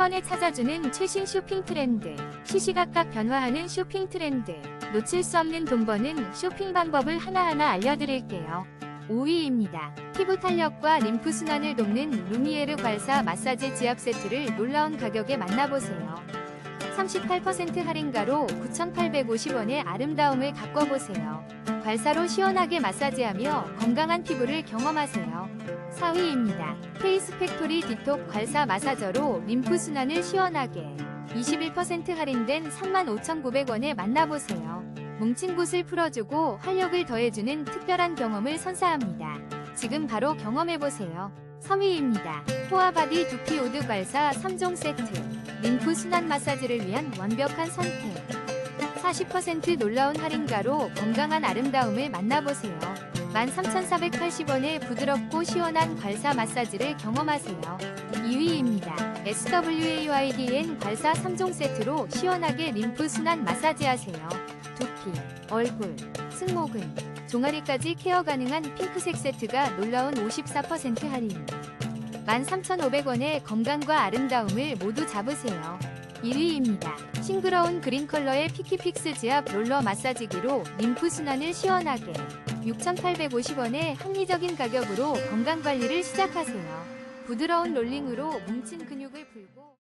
번에 찾아주는 최신 쇼핑 트렌드, 시시각각 변화하는 쇼핑 트렌드, 놓칠 수 없는 돈 버는 쇼핑 방법을 하나하나 알려드릴게요. 5위입니다. 피부 탄력과 림프 순환을 돕는 루미에르 괄사 마사지 지압 세트를 놀라운 가격에 만나보세요. 38% 할인가로 9,850원의 아름다움을 가꿔보세요. 괄사로 시원하게 마사지하며 건강한 피부를 경험하세요. 4위입니다. 페이스 팩토리 디톡 괄사 마사저로 림프 순환을 시원하게 21% 할인된 35,900원에 만나보세요. 뭉친 곳을 풀어주고 활력을 더해주는 특별한 경험을 선사합니다. 지금 바로 경험해보세요. 3위입니다. 포아바디 두피 오드 괄사 3종 세트 림프 순환 마사지를 위한 완벽한 선택 40% 놀라운 할인가로 건강한 아름다움을 만나보세요. 13,480원의 부드럽고 시원한 괄사 마사지를 경험하세요. 2위입니다. SWAYDN 괄사 3종 세트로 시원하게 림프 순환 마사지하세요. 두피, 얼굴, 승모근, 종아리까지 케어 가능한 핑크색 세트가 놀라운 54% 할인. 13,500원의 건강과 아름다움을 모두 잡으세요. 1위입니다. 싱그러운 그린 컬러의 피키픽스 지압 롤러 마사지기로 림프 순환을 시원하게 6,850원의 합리적인 가격으로 건강관리를 시작하세요. 부드러운 롤링으로 뭉친 근육을 풀고